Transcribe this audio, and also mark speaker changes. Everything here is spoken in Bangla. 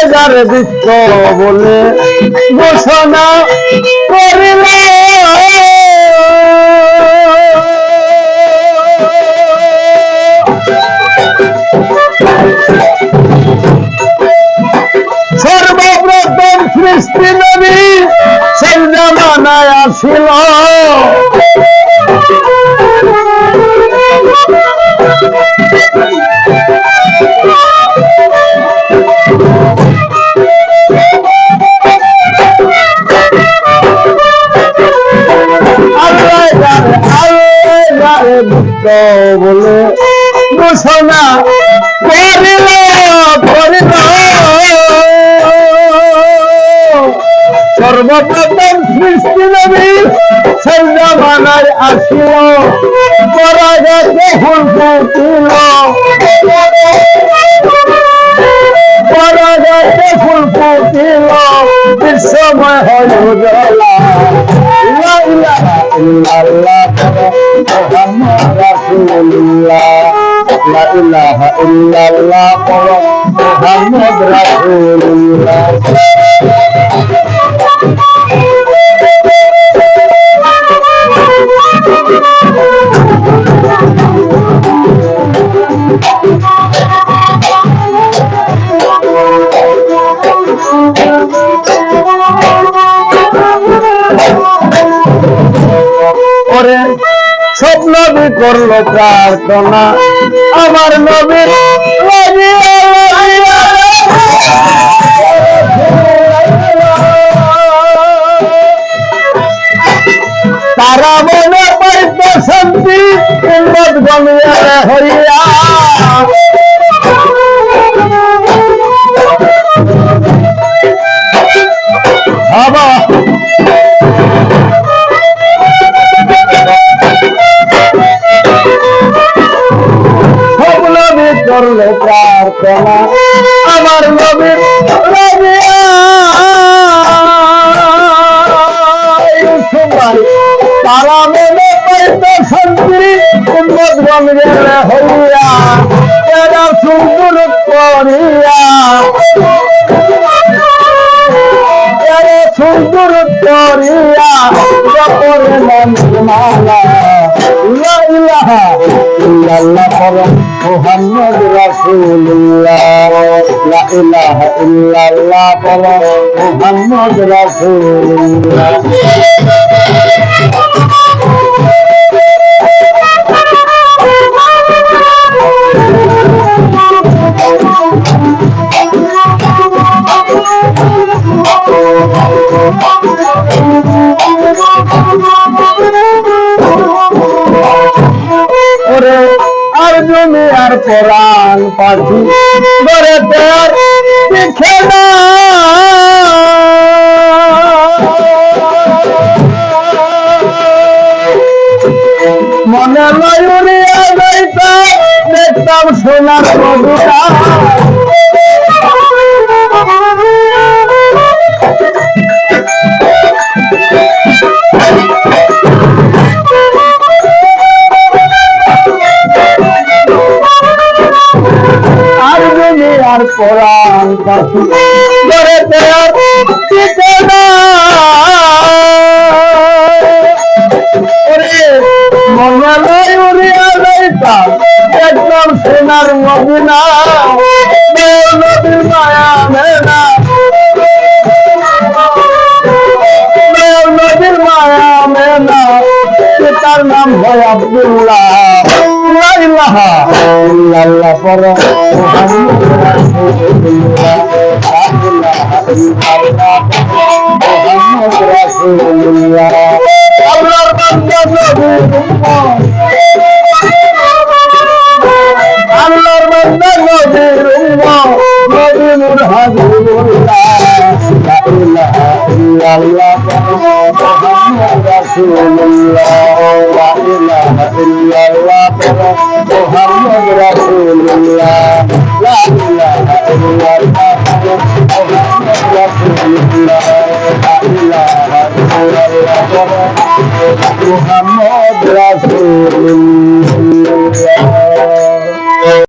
Speaker 1: রাজার বৃত্ত বলে ঘোষণা করিল। সর্বপ্রথম সৃষ্টি নবী সেই জামানায় আসিল। বলে ঘোষণা করিল করিল সর্বপ্রথম সৃষ্টি নবী সেই জামানায় আসিল পরাগাতে ফুল পরাগাতে ফুল ফুটিল বিশ্বময় হয় উজালা লা ইলাহা ইল্লাল্লাহ। মুহাম্মদ রাসূলুল্লাহ লা ইলাহা ইল্লাল্লাহ মুহাম্মদ রাসূলুল্লাহ করে নবী করল প্রার্থনা। আমার নবী তারা মনে পাইত শান্তি উন্নত করল প্রার্থনা। আমার নবীর তারা মনে পাইত শান্তি, উন্মত গঙ্গের হইয়া, এরা সুন্দর করিয়া। সুন্দর করিয়া মালা, লা ইল্লাল্লাহ পরম মুহাম্মদ রাসূলুল্লাহ। লা ইলাহা ইল্লাল্লাহ পরম মুহাম্মদ রাসূলুল্লাহ। পাখি ধরে তোর দেখে না। মনে ময়ূরে উড়িয়া দেখতাম সোনার আর কোরআন পাখি ধরে তোর দেখে না ওরে মনে লয় উড়িয়া যাইতাম একদম সোনার মদিনা নদীর মায়া মেনা নদীর মায়া মেনা পিতার নাম হয় আব্দুল্লাহ। ইল্লাল্লাহ পর আল্লাহর বান্দা নবী আল্লাহর বান্দা নবীর উম্মত নবী নূর হাবিবুল্লাহ ইল্লাল্লাহ মুহাম্মদ রাসূলুল্লাহ লা ইলাহা ইল্লাল্লাহ Muhammad Rasulullah